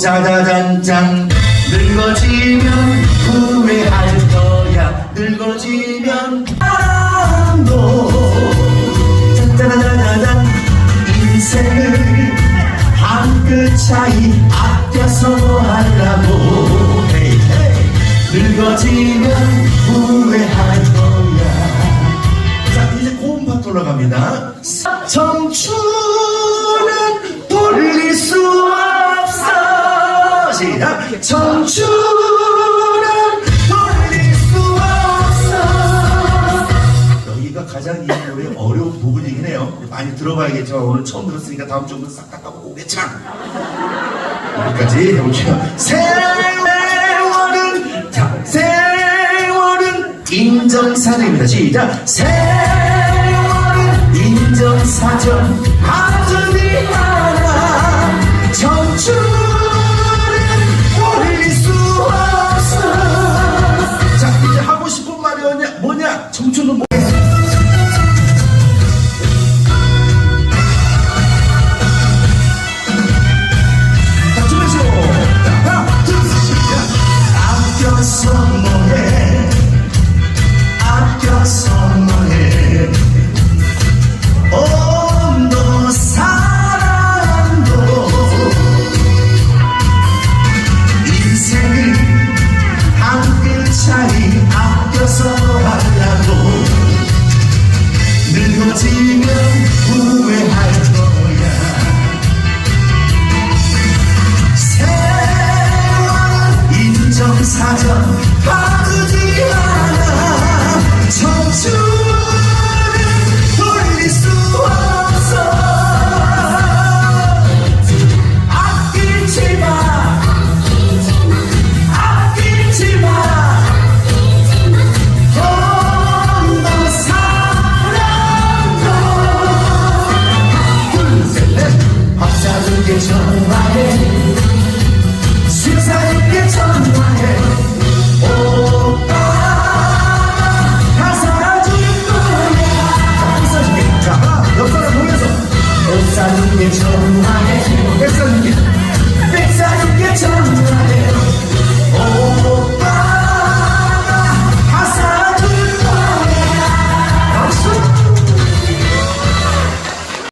짜자잔짠 늙어지면 후회할 거야. 늙어지면 사랑도. 짠짜자자잔 인생을 한끗 차이 아껴서 하려고. 헤이, 헤이. 늙어지면 후회할 거야. 자 이제 고음 파트 올라갑니다. 청춘 시작 청춘은 돌릴 수 없어. 여기가 가장 이 노래의 어려운 부분이긴 해요. 많이 들어봐야겠지만 오늘 처음 들었으니까 다음 주부터 싹다 까먹겠지만 여기까지 해볼게요. 세월은 자 세월은 인정사정입니다. 시작. 세월은 인정사정 미안해 백사육개 전화해 백사육개 백사육개 전화해